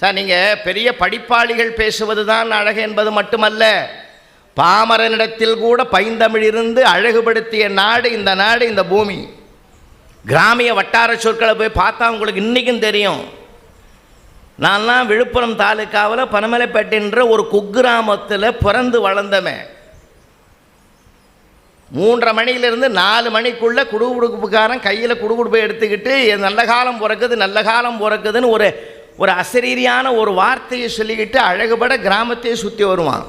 Sir நீங்கள் பெரிய படிப்பாளிகள் பேசுவது தான் அழகு என்பது மட்டுமல்ல பாமரனிடத்தில் கூட பைந்தமிழ் இருந்து அழகுபடுத்திய நாடு இந்த நாடு இந்த பூமி. கிராமிய வட்டார சொற்களை போய் பார்த்தா உங்களுக்கு இன்றைக்கும் தெரியும். நான்லாம் விழுப்புரம் தாலுக்காவில் பனமலைப்பேட்டின்ற ஒரு குக்கிராமத்தில் பிறந்து வளர்ந்தவன். மூன்றரை மணியிலிருந்து நாலு மணிக்குள்ளே குடுகுடுப்புக்காரன் கையில் குடுகுடுப்பை எடுத்துக்கிட்டு நல்ல காலம் பிறக்குது நல்ல காலம் பிறக்குதுன்னு ஒரு ஒரு அசரீரியான ஒரு வார்த்தையை சொல்லிக்கிட்டு அழகுபட கிராமத்தையே சுற்றி வருவான்.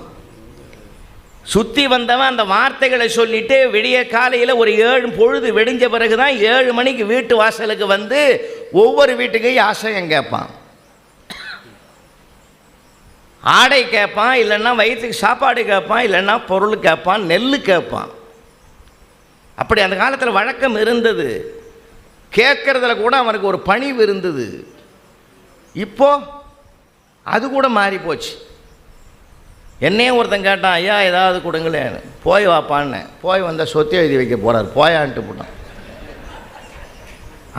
சுற்றி வந்தவன் அந்த வார்த்தைகளை சொல்லிட்டு விடிய காலையில் ஒரு ஏழு பொழுது வெடிஞ்ச பிறகு தான் ஏழு மணிக்கு வீட்டு வாசலுக்கு வந்து ஒவ்வொரு வீட்டுக்கும் ஆசையம் கேட்பான். ஆடை கேட்பான் இல்லைன்னா வயிற்றுக்கு சாப்பாடு கேட்பான் இல்லைன்னா பொருள் கேட்பான் நெல் கேட்பான். அப்படி அந்த காலத்தில் வழக்கம் இருந்தது. கேட்கறதுல கூட அவனுக்கு ஒரு பணிவு இருந்தது. இப்போ அது கூட மாறி போச்சு. என்னையே ஒருத்தன் கேட்டான் ஐயா ஏதாவது கொடுங்களேன் போய் வாப்பான்னு. போய் வந்தால் சொத்து எழுதி வைக்க போகிறார் போயான்ட்டு போட்டான்.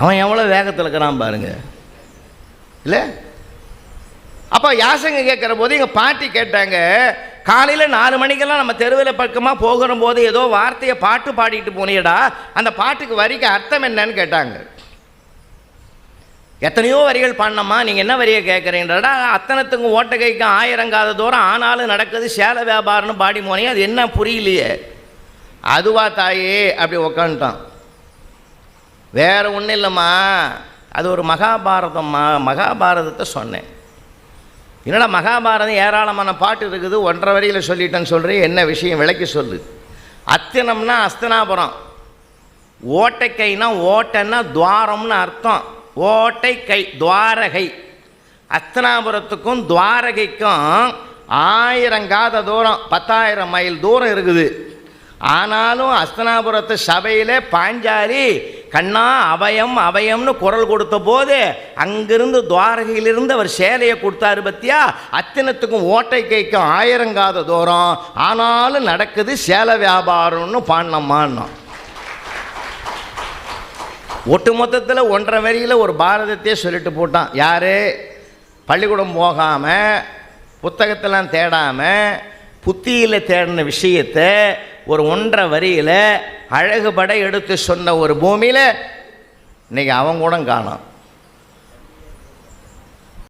அவன் எவ்வளோ வேகத்தில் இருக்கிறான் பாருங்க. இல்லை? அப்போ யாசங்க கேட்குற போது எங்கள் பாட்டி கேட்டாங்க காலையில் நாலு மணிக்கெல்லாம் நம்ம தெருவில் பக்கமாக போகிற போது ஏதோ வார்த்தையை பாட்டு பாடிட்டு போனியடா. அந்த பாட்டுக்கு வரிக்கு அர்த்தம் என்னன்னு கேட்டாங்க. எத்தனையோ வரிகள் பாடினம்மா நீங்கள் என்ன வரியை கேட்குறீங்கடா அத்தனத்துக்கும் ஓட்டகைக்கும் ஆயிரங்காத தூரம் ஆனாலும் நடக்குது சேலை வியாபாரம்னு பாடி போனே அது என்ன புரியலையே. அதுவா தாயே அப்படி உக்காந்துட்டான். வேறு ஒன்றும் இல்லைம்மா அது ஒரு மகாபாரதம்மா மகாபாரதத்தை சொன்னேன். என்னடா மகாபாரதம் ஏராளமான பாட்டு இருக்குது ஒன்றரை வரியில் சொல்லிட்டேன்னு சொல்கிறேன் என்ன விஷயம் விளக்கி சொல்லு. அத்தினம்னா அஸ்தனாபுரம். ஓட்டைக்கைனா ஓட்டைன்னா துவாரம்னு அர்த்தம். ஓட்டை கை துவாரகை. அஸ்தனாபுரத்துக்கும் துவாரகைக்கும் ஆயிரங்காத தூரம் பத்தாயிரம் மைல் தூரம் இருக்குது. ஆனாலும் அஸ்தனாபுரத்து சபையில் பாஞ்சாலி கண்ணா அபயம் அபயம்னு குரல் கொடுத்த போது அங்கிருந்து துவாரகையிலிருந்து அவர் சேலையை கொடுத்தாரு பத்தியா? அத்தினத்துக்கும் ஓட்டை கைக்கும் ஆயிரங்காத தூரம். ஆனாலும் நடக்குது சேலை வியாபாரம்னு பாடினம்மான்னோம் ஒட்டு மொத்தத்தில் ஒன்றரை வரியில் ஒரு பாரதத்தையே சொல்லிட்டு போட்டான். யார்? பள்ளிக்கூடம் போகாமல் புத்தகத்தெல்லாம் தேடாமல் புத்தியில் தேடின விஷயத்தை ஒரு ஒன்றரை வரியில் அழகுபட எடுத்து சொன்ன ஒரு பூமியில் இன்றைக்கி அவன் கூட காணோம்.